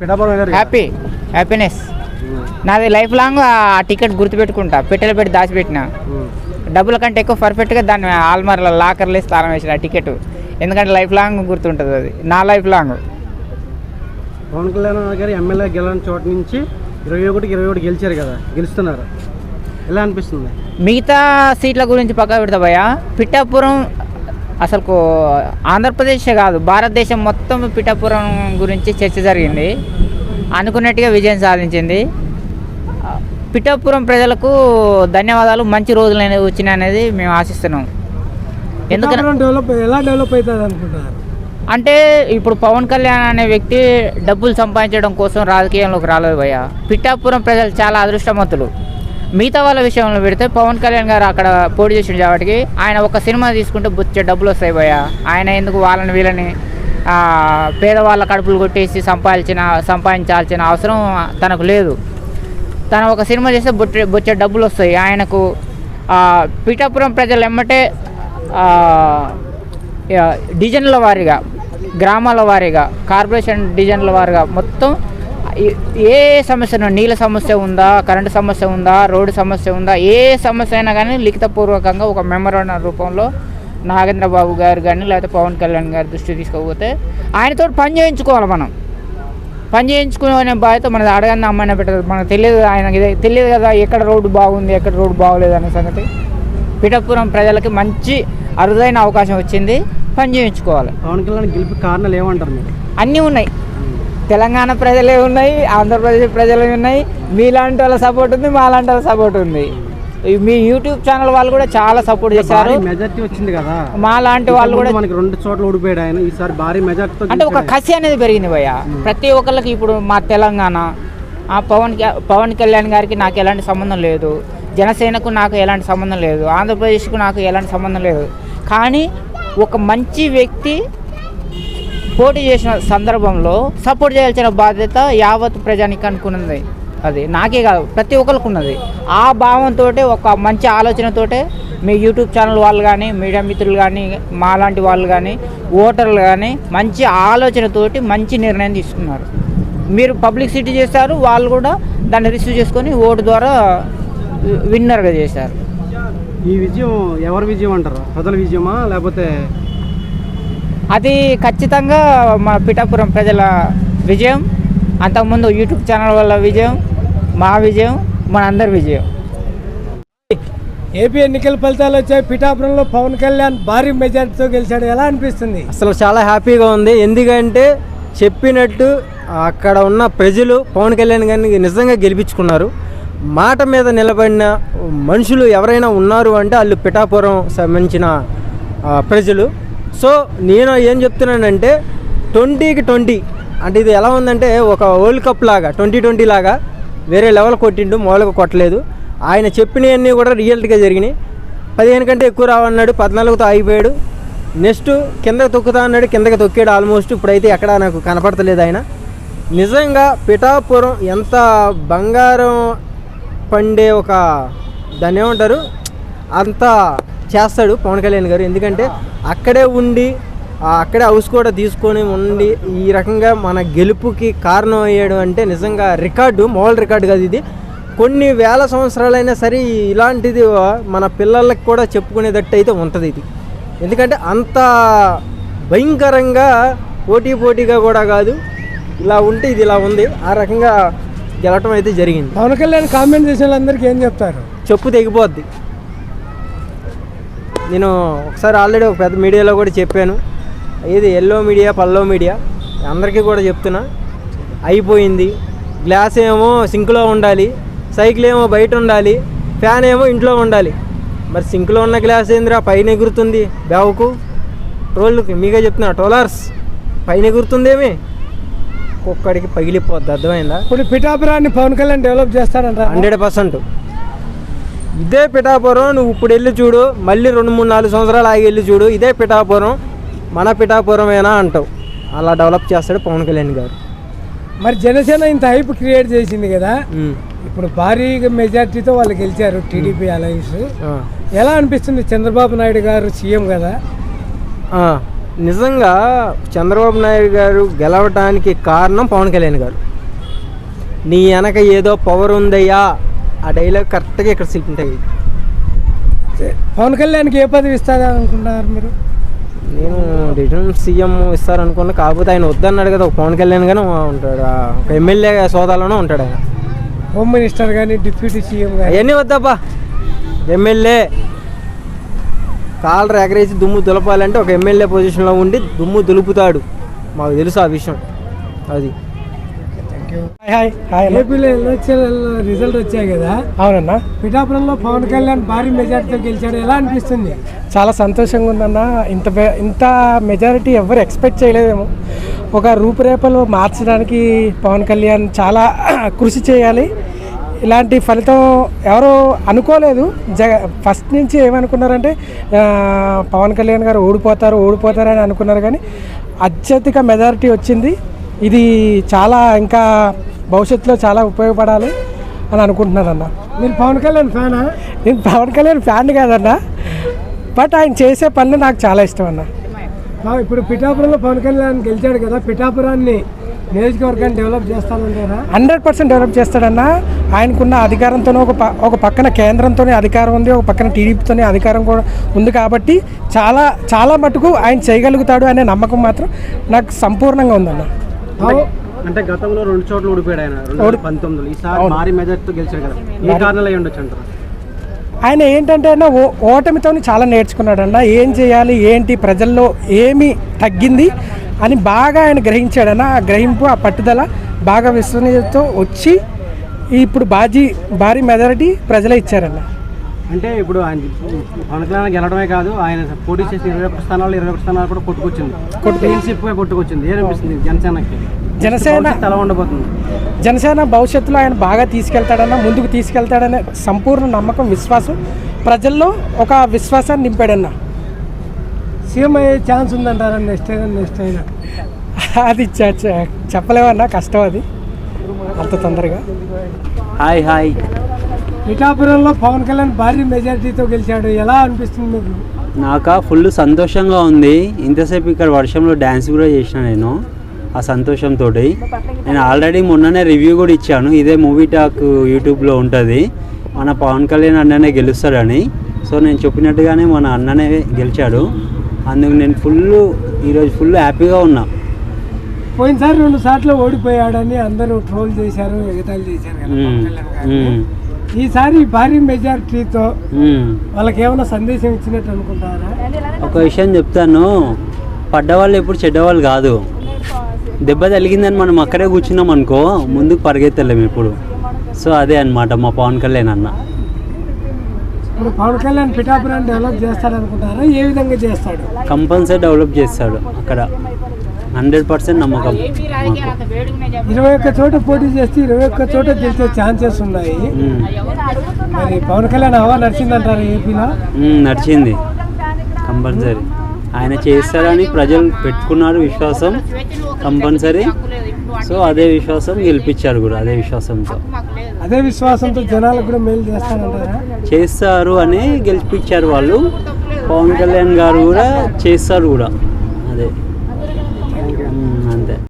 Happy happiness నాది life long ఆ ticket గుర్తుపెట్టుకుంటా. పెట్టెలు పెట్టి దాచిపెట్టిన. డబ్బుల కంటే ఎక్కువ పర్ఫెక్ట్గా దాన్ని ఆల్మార్లో లాకర్లో వేసి తాళం వేసిన ఆ టికెట్ ఎందుకంటే లైఫ్ లాంగ్ గుర్తుంటుంది అది. నా లైఫ్ లాంగ్ పవన్ కళ్యాణ్ గారు ఎమ్మెల్యే గెలని చోట నుంచి ఇరవై ఒకటికి ఇరవై ఒకటి గెలిచారు కదా గెలుస్తున్నారు. ఎలా అనిపిస్తుంది? మిగతా సీట్ల గురించి పక్క పెడతా భయ్యా. పిఠాపురం అసలు ఆంధ్రప్రదేశ్ కాదు భారతదేశం మొత్తం పిఠాపురం గురించి చర్చ జరిగింది. అనుకున్నట్టుగా విజయం సాధించింది. పిఠాపురం ప్రజలకు ధన్యవాదాలు మంచి రోజులు అనేది మేము ఆశిస్తున్నాం. ఎందుకంటే డెవలప్ ఎలా డెవలప్ అవుతుంది అనుకుంటున్నారు? అంటే ఇప్పుడు పవన్ కళ్యాణ్ అనే వ్యక్తి డబ్బులు సంపాదించడం కోసం రాజకీయంలోకి రాలేదు భయ్య. పిఠాపురం ప్రజలు చాలా అదృష్టవంతులు. మిగతా వాళ్ళ విషయంలో పెడితే పవన్ కళ్యాణ్ గారు అక్కడ పోటీ చేసిన కాబట్టి ఆయన ఒక సినిమా తీసుకుంటే బుచ్చే డబ్బులు వస్తాయి భయ్య. ఆయన ఎందుకు వాళ్ళని వీళ్ళని పేదవాళ్ళ కడుపులు కొట్టేసి సంపాదించిన సంపాదించాల్సిన అవసరం తనకు లేదు. తను ఒక సినిమా చేస్తే బొచ్చే బొచ్చే డబ్బులు వస్తాయి. ఆయనకు పీఠాపురం ప్రజలు ఎమ్మటే డిజైన్ల వారీగా గ్రామాల వారీగా కార్పొరేషన్ డిజైన్ల వారీగా మొత్తం ఏ- సమస్యను నీళ్ళ సమస్య ఉందా కరెంటు సమస్య ఉందా రోడ్డు సమస్య ఉందా ఏ సమస్య అయినా కానీ లిఖితపూర్వకంగా ఒక మెమరాండం రూపంలో నాగేంద్ర బాబు గారు కానీ లేకపోతే పవన్ కళ్యాణ్ గారి దృష్టి తీసుకపోతే ఆయనతో పని చేయించుకోవాలి మనం. పని చేయించుకునే బాధ్యత మనది. అడగని అమ్మాయిన పెట్టదు. మనకు తెలియదు ఆయనకి ఇదే. తెలియదు కదా ఎక్కడ రోడ్డు బాగుంది ఎక్కడ రోడ్డు బాగోలేదు అనే సంగతి. పిఠాపురం ప్రజలకి మంచి అరుదైన అవకాశం వచ్చింది. పని చేయించుకోవాలి. పవన్ కళ్యాణ్ గెలుపు కారణాలు ఏమంటారు మీరు? అన్నీ ఉన్నాయి. తెలంగాణ ప్రజలే ఉన్నాయి ఆంధ్రప్రదేశ్ ప్రజలే ఉన్నాయి. మీలాంటి వాళ్ళ సపోర్ట్ ఉంది మాలాంటి వాళ్ళ సపోర్ట్ ఉంది. మీ యూట్యూబ్ ఛానల్ వాళ్ళు కూడా చాలా సపోర్ట్ చేశారు. మెజార్టీ వచ్చింది కదా. మా లాంటి వాళ్ళు కూడా మనకి రెండు చోట్ల ఓడిపోయాడు ఆయన ఈసారి భారీ మెజార్టీతో అంటే ఒక కసి అనేది పెరిగింది భయ్య. ప్రతి ఒక్కళ్ళకి ఇప్పుడు మా తెలంగాణ ఆ పవన్ పవన్ కళ్యాణ్ గారికి నాకు ఎలాంటి సంబంధం లేదు. జనసేనకు నాకు ఎలాంటి సంబంధం లేదు. ఆంధ్రప్రదేశ్కు నాకు ఎలాంటి సంబంధం లేదు. కానీ ఒక మంచి వ్యక్తి పోటీ చేసిన సందర్భంలో సపోర్ట్ చేయాల్సిన బాధ్యత యావత్ ప్రజానికి అనుకున్నది అది నాకే కాదు ప్రతి ఒక్కరికి ఉన్నది ఆ భావంతో ఒక మంచి ఆలోచనతోటే మీ యూట్యూబ్ ఛానల్ వాళ్ళు కానీ మీడియా మిత్రులు కానీ మాలాంటి వాళ్ళు కానీ ఓటర్లు కానీ మంచి ఆలోచనతోటి మంచి నిర్ణయం తీసుకున్నారు. మీరు పబ్లిసిటీ చేస్తారు వాళ్ళు కూడా దాన్ని రిసీవ్ చేసుకొని ఓటు ద్వారా విన్నర్గా చేశారు. ఈ విజయం ఎవరి విజయం అంటారు? ప్రజల విజయమా? లేకపోతే అది ఖచ్చితంగా మా పిఠాపురం ప్రజల విజయం అంతకుముందు యూట్యూబ్ ఛానల్ వల్ల విజయం మా విజయం మనందరి విజయం. ఏపీ ఎన్నికల ఫలితాలు వచ్చాయి. పిఠాపురంలో పవన్ కళ్యాణ్ భారీ మెజార్టీతో గెలిచాడు. ఎలా అనిపిస్తుంది? అసలు చాలా హ్యాపీగా ఉంది. ఎందుకంటే చెప్పినట్టు అక్కడ ఉన్న ప్రజలు పవన్ కళ్యాణ్ గారిని నిజంగా గెలిపించుకున్నారు. మాట మీద నిలబడిన మనుషులు ఎవరైనా ఉన్నారు అంటే వాళ్ళు పిఠాపురం సంబంధించిన ప్రజలు. సో నేను ఏం చెప్తున్నానంటే ట్వంటీకి ట్వంటీ అంటే ఇది ఎలా ఉందంటే ఒక వరల్డ్ కప్ లాగా ట్వంటీ ట్వంటీ లాగా వేరే లెవెల్ కొట్టిండు మామూలుగా కొట్టలేదు. ఆయన చెప్పినవన్నీ కూడా రియల్గా జరిగినాయి. పదిహేను కంటే ఎక్కువ రావన్నాడు పద్నాలుగుతో ఆగిపోయాడు. నెక్స్ట్ కిందకి తొక్కుతా అన్నాడు కిందకి తొక్కాడు ఆల్మోస్ట్. ఇప్పుడైతే ఎక్కడ నాకు కనపడతలేదు ఆయన. నిజంగా పిఠాపురం ఎంత బంగారం పండే ఒక దాన్ని ఏమంటారు? అంత చేస్తాడు పవన్ కళ్యాణ్ గారు. ఎందుకంటే అక్కడే ఉండి అక్కడే హౌస్ కూడా తీసుకొని ఉండి ఈ రకంగా మన గెలుపుకి కారణం అయ్యాడు అంటే నిజంగా రికార్డు మామూలు రికార్డు కాదు ఇది. కొన్ని వేల సంవత్సరాలైనా సరే ఇలాంటిది మన పిల్లలకి కూడా చెప్పుకునేటట్టు అయితే ఉంటుంది ఇది. ఎందుకంటే అంత భయంకరంగా పోటీ పోటీగా కూడా కాదు. ఇలా ఉంటే ఇది ఇలా ఉంది. ఆ రకంగా గెలవటం అయితే జరిగింది. పవన్ కళ్యాణ్ కామెంట్ చేసిన వాళ్ళందరికీ ఏం చెప్తారు? చెప్పు తెగిపోద్ది. నేను ఒకసారి ఆల్రెడీ ఒక పెద్ద మీడియాలో కూడా చెప్పాను. ఇది ఎల్లో మీడియా పల్లో మీడియా. అందరికీ కూడా చెప్తున్నా. అయిపోయింది. గ్లాస్ ఏమో సింక్లో ఉండాలి. సైకిల్ ఏమో బయట ఉండాలి. ఫ్యాన్ ఏమో ఇంట్లో ఉండాలి. మరి సింక్లో ఉన్న గ్లాస్ ఏందిరా? పైన ఎగురుతుంది. బ్యావుకు. ట్రోల్కి మీగా చెప్తున్నా. ట్రోలర్స్ పైన ఎగురుతుందేమి ఒక్కడికి పగిలిపోద్ది. అర్థమైందా? ఇప్పుడు పిఠాపురాన్ని పవన్ కళ్యాణ్ డెవలప్ చేస్తాడంట హండ్రెడ్ పర్సెంట్. ఇదే పిఠాపురం నువ్వు ఇప్పుడు వెళ్ళి చూడు. మళ్ళీ రెండు మూడు నాలుగు సంవత్సరాలు ఆగి వెళ్ళి చూడు. ఇదే పిఠాపురం మన పిఠాపురమేనా అంటావు. అలా డెవలప్ చేస్తాడు పవన్ కళ్యాణ్ గారు. మరి జనసేన ఇంత హైప్ క్రియేట్ చేసింది కదా. ఇప్పుడు భారీ మెజార్టీతో వాళ్ళు గెలిచారు టీడీపీ అలయన్స్. ఎలా అనిపిస్తుంది చంద్రబాబు నాయుడు గారు సీఎం కదా. నిజంగా చంద్రబాబు నాయుడు గారు గెలవటానికి కారణం పవన్ కళ్యాణ్ గారు. నీ వెనక ఏదో పవర్ ఉందయ్యా. ఆ డైలాగ్ కరెక్ట్గా ఇక్కడ సిక్ ఉంటాయి. పవన్ కళ్యాణ్కి ఏ పదవి ఇస్తారా అనుకుంటున్నారు మీరు? నేను రిటర్న్ సీఎం ఇస్తారనుకున్నా కాకపోతే ఆయన వద్దన్నాడు కదా పవన్ కళ్యాణ్ గానే ఉంటాడు. ఒక ఎమ్మెల్యే సోదాలోనే ఉంటాడు ఆయన. హోమ్ మినిస్టర్ కానీ డిప్యూటీ సీఎం కానీ అవన్నీ వద్దబ్బా. ఎమ్మెల్యే. కాలర్ ఎగరేసి దుమ్ము దులపాలంటే ఒక ఎమ్మెల్యే పొజిషన్లో ఉండి దుమ్ము దులుపుతాడు. మాకు తెలుసు ఆ విషయం. అది. హాయ్ హాయ్ ఏపీలో రిజల్ట్ వచ్చాయి కదా. అవునన్నా. పిఠాపురంలో పవన్ కళ్యాణ్ భారీ మెజార్టీతో గెలిచాడు. ఎలా అనిపిస్తుంది? చాలా సంతోషంగా ఉందన్న. ఇంత ఇంత మెజారిటీ ఎవరు ఎక్స్పెక్ట్ చేయలేదేమో. ఒక రూపురేఖలు మార్చడానికి పవన్ కళ్యాణ్ చాలా కృషి చేయాలి. ఇలాంటి ఫలితం ఎవరు అనుకోలేదు. జగ ఫస్ట్ నుంచి ఏమనుకున్నారంటే పవన్ కళ్యాణ్ గారు ఓడిపోతారు ఓడిపోతారు అని అనుకున్నారు కానీ అత్యధిక మెజారిటీ వచ్చింది ఇది చాలా ఇంకా భవిష్యత్తులో చాలా ఉపయోగపడాలి అని అనుకుంటున్నాను అన్న మీరు పవన్ కళ్యాణ్ ఫ్యానా? నేను పవన్ కళ్యాణ్ ఫ్యాన్ కాదన్న. బట్ ఆయన చేసే పనులు నాకు చాలా ఇష్టం అన్న ఇప్పుడు పిఠాపురంలో పవన్ కళ్యాణ్ గెలిచాడు కదా పిఠాపురాన్ని నియోజకవర్గాన్ని డెవలప్ చేస్తానంటారా? హండ్రెడ్ పర్సెంట్ డెవలప్ చేస్తాడన్న. ఆయనకున్న అధికారంతోనే ఒక ఒక పక్కన కేంద్రంతోనే అధికారం ఉంది ఒక పక్కన టీడీపీతోనే అధికారం కూడా ఉంది కాబట్టి చాలా చాలా మటుకు ఆయన చేయగలుగుతాడు అనే నమ్మకం మాత్రం నాకు సంపూర్ణంగా ఉందన్న. అంటే గతంలో రెండు చోట్ల ఓడిపోయాడు ఆయన రెండు వేల పంతొమ్మిదిలో. ఈసారి భారీ మెజార్టీతో గెలిచాడు కదా. ఏ కారణాలు అయి ఉండొచ్చు అంటారు? ఆయన ఏంటంటే అన్న ఓ ఓటమితో చాలా నేర్చుకున్నాడు అన్న. ఏం చేయాలి ఏంటి ప్రజల్లో ఏమి తగ్గింది అని బాగా ఆయన గ్రహించాడన్న ఆ గ్రహింపు ఆ పట్టుదల బాగా విశ్వనీయతతో వచ్చి ఇప్పుడు బాజీ భారీ మెజారిటీ ప్రజలే ఇచ్చారన్న. అంటే ఇప్పుడు ఆయన పవన్ కళ్యాణ్ గెలవడమే కాదు ఆయన పోటీ చేసిన ఇరవై ఒక్క స్థానాలు ఇరవై ఒక్క స్థానాలు కూడా కొట్టుకొచ్చింది. టీఎన్సీపీ కొట్టుకొచ్చింది. ఏమనిపిస్తుంది జనసేనకి? జనసేన ఎలా ఉండబోతుంది? జనసేన భవిష్యత్తులో ఆయన బాగా తీసుకెళ్తాడన్న ముందుకు తీసుకెళ్తాడనే సంపూర్ణ నమ్మకం విశ్వాసం ప్రజల్లో ఒక విశ్వాసాన్ని నింపాడన్న. సీఎం అయ్యే ఛాన్స్ ఉందంటారా నెక్స్ట్ అయినా నెక్స్ట్ అయినా? అది చెప్పలేమన్నా కష్టం అది. అంత తొందరగా. Hi hi. పిఠాపురంలో పవన్ కళ్యాణ్ భారీ మెజారిటీతో గెలిచాడు. ఎలా అనిపిస్తుంది మీకు? నాక ఫుల్ సంతోషంగా ఉంది. ఇంతసేపు ఇక్కడ వర్షంలో డ్యాన్స్ కూడా చేసిన నేను ఆ సంతోషంతో నేను ఆల్రెడీ మొన్ననే రివ్యూ కూడా ఇచ్చాను. ఇదే మూవీ టాక్ యూట్యూబ్లో ఉంటుంది. మన పవన్ కళ్యాణ్ అన్ననే గెలుస్తాడని. సో నేను చెప్పినట్టుగానే మన అన్ననే గెలిచాడు. అందుకు నేను ఫుల్ ఈరోజు ఫుల్ హ్యాపీగా ఉన్నా. పోయినసారి రెండు సార్లు ఓడిపోయాడని అందరూ ట్రోల్ చేశారు ఎగతాళి చేశారు కదా ఈసారి భారీ మెజారిటీతో. వాళ్ళకి ఏమైనా సందేశం ఇచ్చినట్టు అనుకుంటారా? ఒక విషయం చెప్తాను. పడ్డవాళ్ళు ఎప్పుడు చెడ్డవాళ్ళు కాదు. దెబ్బ తగిలిందని మనం అక్కడే కూర్చున్నాం అనుకో ముందుకు పరిగెత్తలేము ఇప్పుడు సో అదే అన్నమాట మా పవన్ కళ్యాణ్ అన్న. ఇప్పుడు పవన్ కళ్యాణ్ పిఠాపురాన్ని డెవలప్ చేస్తాడు అనుకుంటారా ఏ విధంగా చేస్తాడు? కంపల్సరీ డెవలప్ చేస్తాడు అక్కడ. హండ్రెడ్ పర్సెంట్ నమ్మకం. మాకు. ఇరవై ఒక్క చోట పోటీ చేస్తే ఇరవై ఒక్క చోట గెలిచే ఛాన్సెస్ ఉన్నాయి. మరి పవన్ కళ్యాణ్ హవా నడిచిందంటారు ఏపీలో? నడిచింది. కంపల్సరీ. ఆయన చేస్తారని ప్రజలు పెట్టుకున్నారు విశ్వాసం. కంపల్సరీ. సో అదే విశ్వాసం గెలిపించారు కూడా అదే విశ్వాసంతో. అదే విశ్వాసంతో జనాలకు కూడా మేలు చేస్తానంటారా చేస్తారు అని గెలిపించారు వాళ్ళు. పవన్ కళ్యాణ్ గారు కూడా చేస్తారు కూడా. అదే.